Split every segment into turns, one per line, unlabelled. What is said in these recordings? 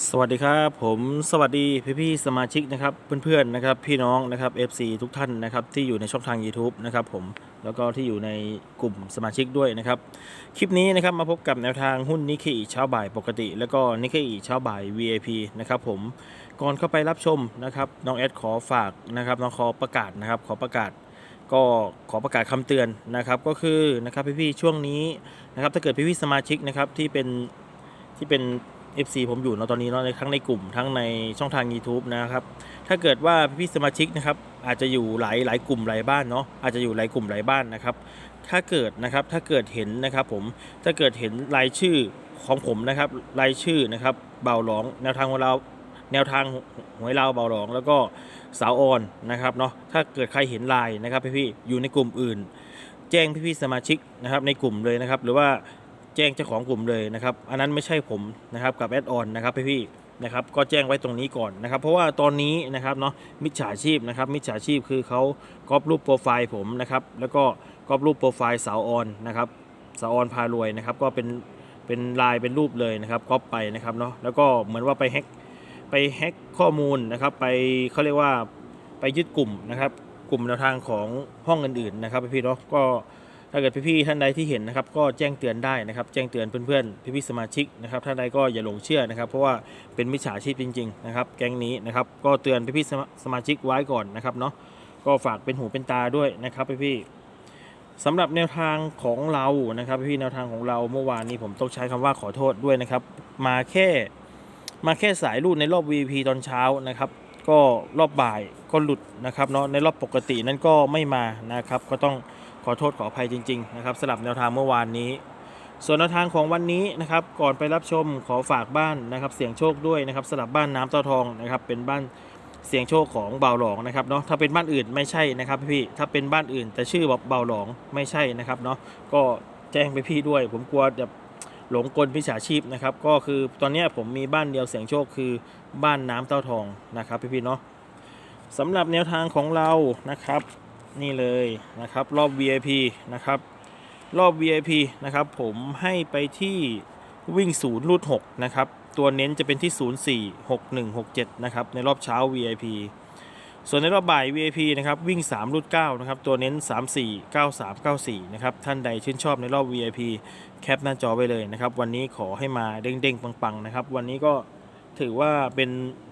สวัสดีครับผมสวัสดีพี่พี่ๆสมาชิกนะครับเพื่อนๆนะครับพี่น้องนะครับ FC ทุกท่านนะครับที่อยู่ในช่องทาง YouTube นะครับผมแล้วก็ที่อยู่ในกลุ่มสมาชิกด้วยนะครับ คลิปนี้นะครับมาพบกับแนวทางหุ้นนิเคอีเช้าบ่ายปกติ แล้วก็นิเคอีเช้าบ่าย VIP นะครับผมก่อนเข้าไปรับชมนะครับน้องแอดขอฝากนะครับน้องขอประกาศนะครับขอประกาศก็ขอประกาศคำเตือนนะครับก็คือนะครับพี่ๆช่วงนี้นะครับถ้าเกิดพี่ๆสมาชิกนะครับที่เป็นที่เป็น FC ผมอยู่เนาะตอนนี้เนาะในทั้งในกลุ่มทั้งในช่องทาง YouTube นะครับถ้าเกิดว่าพี่สมาชิกนะครับอาจจะอยู่หลายหลายกลุ่มหลายบ้านเนาะอาจจะอยู่หลายกลุ่มหลายบ้านนะครับถ้าเกิดนะครับถ้าเกิดเห็นนะครับผมถ้าเกิดเห็นรายชื่อของผมนะครับรายชื่อนะครับเบาหลองแนวทางของเราแนวทางหวยเราเบาหลอง แล้วก็สาวออนนะครับเนาะถ้าเกิดใครเห็นลายนะครับพี่ๆอยู่ในกลุ่มอื่น แจ้งพี่ๆสมาชิกนะครับในกลุ่มเลยนะครับ หรือว่า แจ้งเจ้าของกลุ่มเลยนะครับ อันนั้นไม่ใช่ผมนะครับกับแอดออนนะครับพี่ๆนะครับก็แจ้งไว้ตรงนี้ก่อนนะครับ เพราะว่าตอนนี้นะครับเนาะมิจฉาชีพนะครับ มิจฉาชีพคือเขาก๊อปรูปโปรไฟล์ผมนะครับ แล้วก็ก๊อปรูปโปรไฟล์สาวออนนะครับสาวออนพารวยนะครับ ก็เป็นเป็นลายเป็นรูปเลยนะครับก๊อปไปนะครับเนาะแล้วก็เหมือนว่าไปแฮ็กไปแฮ็กข้อมูลนะครับ ไปเขาเรียกว่าไปยึดกลุ่มนะครับ กลุ่มแนวทางของห้องอื่นๆนะครับพี่ๆเนาะก็ ถ้าเกิดพี่ๆท่านใดที่เห็นนะครับก็แจ้งเตือนได้นะครับ แจ้งเตือนเพื่อนๆพี่ๆสมาชิกนะครับท่านใดก็อย่าหลงเชื่อนะครับ เพราะว่าเป็นมิจฉาชีพจริงๆนะครับแก๊งนี้นะครับก็เตือนพี่ๆสมาสมาชิกไว้ก่อนนะครับเนาะก็ฝากเป็นหูเป็นตาด้วยนะครับพี่ๆสำหรับแนวทางของเรานะครับพี่ๆแนวทางของเราเมื่อวานนี้ผมต้องใช้คำว่าขอโทษด้วยนะครับ มาแค่มาแค่สายรูดในรอบ VP ตอนเช้านะครับ ก็รอบบ่ายก็หลุดนะครับเนาะในรอบปกตินั้นก็ไม่มานะครับ ก็ต้อง ขอโทษขออภัยจริงๆนะครับสำหรับแนวทางเมื่อวานนี้ ส่วนแนวทางของวันนี้นะครับก่อนไปรับชมขอฝากบ้านนะครับเสียงโชคด้วยนะครับสำหรับบ้านน้ำเต้าทองนะครับเป็นบ้านเสียงโชคของเบาหลองนะครับเนาะถ้าเป็นบ้านอื่นไม่ใช่นะครับพี่ถ้าเป็นบ้านอื่น แต่ชื่อแบบเบาหลองไม่ใช่นะครับเนาะก็แจ้งไปพี่ด้วย ผมกลัวจะหลงกลพิจฉาชีพนะครับก็คือตอนนี้ผมมีบ้านเดียวเสียงโชคคือบ้านน้ำเต้าทองนะครับพี่ๆเนาะสำหรับแนวทางของเรานะครับ นี่เลยนะครับรอบ VIP นะครับรอบ VIP นะครับผมให้ไปที่วิ่งศูนย์รูด6นะครับตัวเน้นจะเป็นที่ 04 61 67นะครับในรอบเช้า VIP ส่วนในรอบบ่าย VIP นะครับวิ่ง 3 รูด9นะครับตัวเน้น 34 93 94นะครับท่านใดชื่นชอบในรอบ VIP แคปหน้าจอไว้เลยนะครับวันนี้ขอให้มาเด้งๆ ปังๆนะครับวันนี้ก็ถือว่าเป็น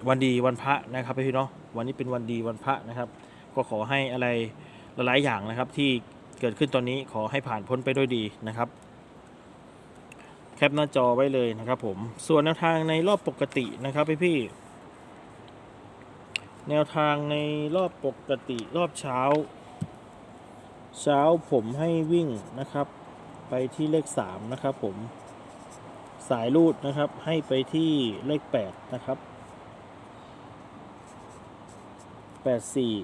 วันดีวันพระนะครับพี่ๆเนาะวันนี้เป็นวันดีวันพระนะครับ ก็ขอให้อะไร หลาย ๆ อย่างนะครับที่เกิดขึ้นตอนนี้ขอให้ผ่านพ้นไปด้วยดีนะครับ แคปหน้าจอไว้เลยนะครับผม ส่วนแนวทางในรอบปกตินะครับพี่พี่ๆแนวทางในรอบปกติรอบเช้า เช้าผมให้วิ่งนะครับ ไปที่เลข 3 นะครับผมสายรูดนะครับให้ไปที่เลข 8 นะครับแปดสี่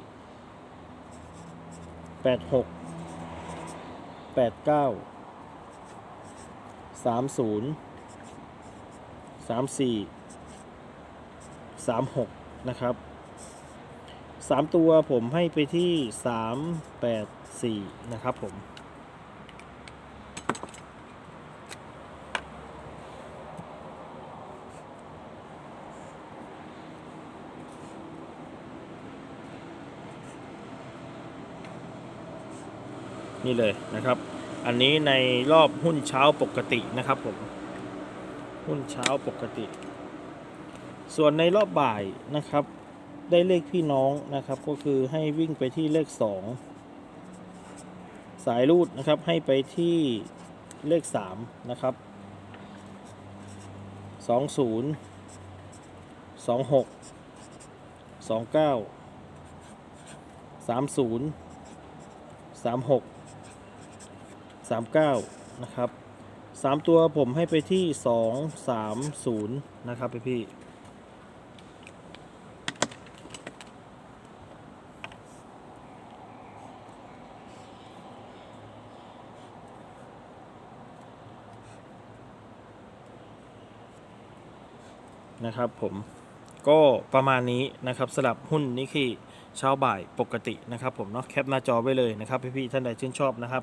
แปดหกแปดเก้าสามศูนย์สามสี่สามหกนะครับสามตัวผมให้ไปที่สามแปดสี่นะครับผม นี่เลยนะครับ อันนี้ในรอบหุ้นเช้าปกตินะครับผมหุ้นเช้าปกติ ส่วนในรอบบ่ายนะครับ ได้เลขพี่น้องนะครับ ก็คือให้วิ่งไปที่เลข 2 สายรูดนะครับให้ไปที่เลข 3 นะครับ 20 26 29 30 36 39 นะครับ 3 ตัวผมให้ไปที่ 2 3 0 นะครับพี่พี่นะครับผมก็ประมาณนี้นะครับสลับหุ้นนี่คือ เช้าบ่ายปกตินะครับผมเนาะแคปหน้าจอไว้เลยนะครับพี่พี่ๆท่านใดชื่นชอบนะครับ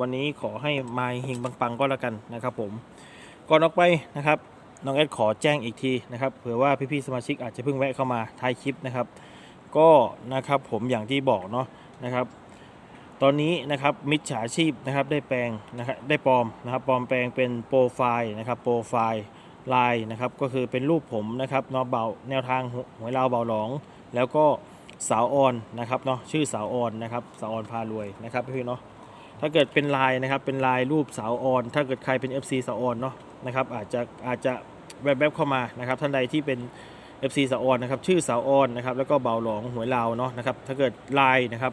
วันนี้ขอให้มาเฮงปังๆก็แล้วกันนะครับผมก่อนออกไปนะครับน้องแอดขอแจ้งอีกทีนะครับเผื่อว่าพี่ๆสมาชิกอาจจะเพิ่งแวะเข้ามาท้ายคลิปนะครับ ก็นะครับผมอย่างที่บอกเนาะนะครับ ตอนนี้นะครับมิจฉาชีพนะครับได้แปลงนะครับได้ปลอมนะครับปลอมแปลงเป็นโปรไฟล์นะครับโปรไฟล์ไลน์นะครับก็คือเป็นรูปผมนะครับนาะเบาแนวทางหวยลาเบาหลอง แล้วก็ สาวออนนะครับเนาะชื่อสาวออนนะครับสาวออนพารวยนะครับพี่เนาะถ้าเกิดเป็นลน์นะครับเป็นลน์รูปสาวออน ถ้าเกิดใครเป็น FC สาวออนเนาะนะครับอาจจะอาจจะแวบๆเข้ามานะครับท่านใดที่เป็น FC สาวออนนะครับชื่อสาวออนนะครับแล้วก็เบาหลองหวยลาวเนาะนะครับถ้าเกิดลน์นะครับ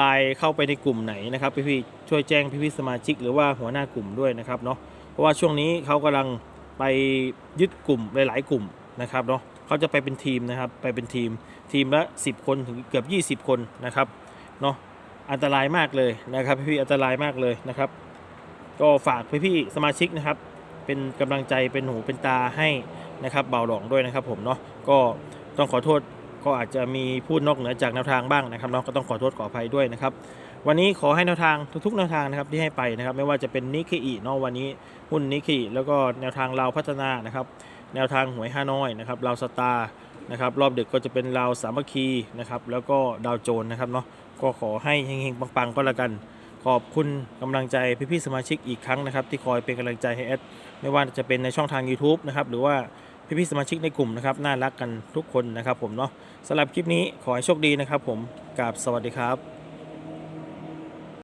ลน์เข้าไปในกลุ่มไหนนะครับพี่ๆช่วยแจ้งพี่ๆสมาชิก หรือว่าหัวหน้ากลุ่มด้วยนะครับเนาะเพราะว่าช่วงนี้เขากำลังไปยึดกลุ่มหลาย ๆ กลุ่มนะครับเนาะ เขาจะไปเป็นทีมนะครับ ไปเป็นทีม ทีมละ 10 คนถึงเกือบ 20 คนนะครับ เนาะ อันตรายมากเลยนะครับพี่ๆอันตรายมากเลยนะครับ ก็ฝากพี่ๆสมาชิกนะครับ เป็นกำลังใจ เป็นหู เป็นตาให้นะครับ เบาหลองด้วยนะครับผมเนาะ ก็ต้องขอโทษ ก็อาจจะมีพูดนอกเหนือจากแนวทางบ้างนะครับเนาะ ก็ต้องขอโทษขออภัยด้วยนะครับวันนี้ขอให้แนวทางทุกๆแนวทางนะครับที่ให้ไปนะครับ ไม่ว่าจะเป็นนิเคอีเนาะวันนี้หุ้นนิเคอีแล้วก็แนวทางเราพัฒนานะครับ แนวทางหวยฮานอยนะครับเราวสตาร์นะครับรอบดึกก็จะเป็นเราวสามัคคีนะครับแล้วก็ดาวโจนนะครับเนาะก็ขอให้เฮงๆปังๆก็แล้วกัน ขอบคุณกำลังใจพี่ๆสมาชิกอีกครั้งนะครับที่คอยเป็นกำลังใจให้แอดไม่ว่าจะเป็นในช่องทาง YouTube นะครับหรือว่าพี่ๆสมาชิกในกลุ่มนะครับน่ารักกันทุกคนนะครับผมเนาะสำหรับคลิปนี้ขอให้โชคดีนะครับผมกราบสวัสดีครับ